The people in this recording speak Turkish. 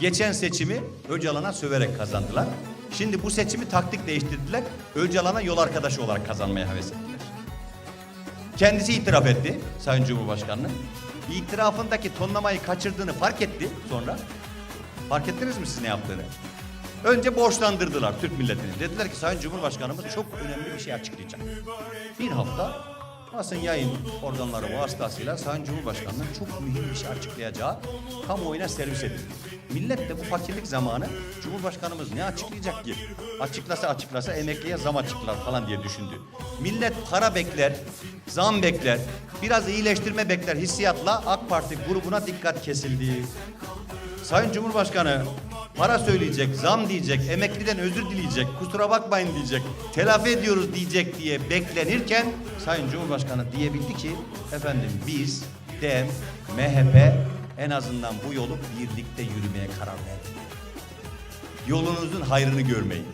Geçen seçimi Öcalan'a söverek kazandılar. Şimdi bu seçimi taktik değiştirdiler. Öcalan'a yol arkadaşı olarak kazanmaya heves ettiler. Kendisi itiraf etti Sayın Cumhurbaşkanı'nın. İtirafındaki tonlamayı kaçırdığını fark etti sonra. Fark ettiniz mi siz ne yaptığını? Önce borçlandırdılar Türk milletini. Dediler ki Sayın Cumhurbaşkanımız çok önemli bir şey açıklayacak. Bir hafta basın yayın organları vasıtasıyla Sayın Cumhurbaşkanı'nın çok mühim bir şey açıklayacağı kamuoyuna servis edildi. Millet de bu fakirlik zamanı Cumhurbaşkanımız ne açıklayacak ki? Açıklasa açıklasa emekliye zam açıklar falan diye düşündü. Millet para bekler, zam bekler, biraz iyileştirme bekler hissiyatla AK Parti grubuna dikkat kesildi. Sayın Cumhurbaşkanı para söyleyecek, zam diyecek, emekliden özür dileyecek, kusura bakmayın diyecek, telafi ediyoruz diyecek diye beklenirken Sayın Cumhurbaşkanı diyebildi ki efendim biz DEM, MHP en azından bu yolu birlikte yürümeye karar verdik. Yolunuzun hayrını görmeyin.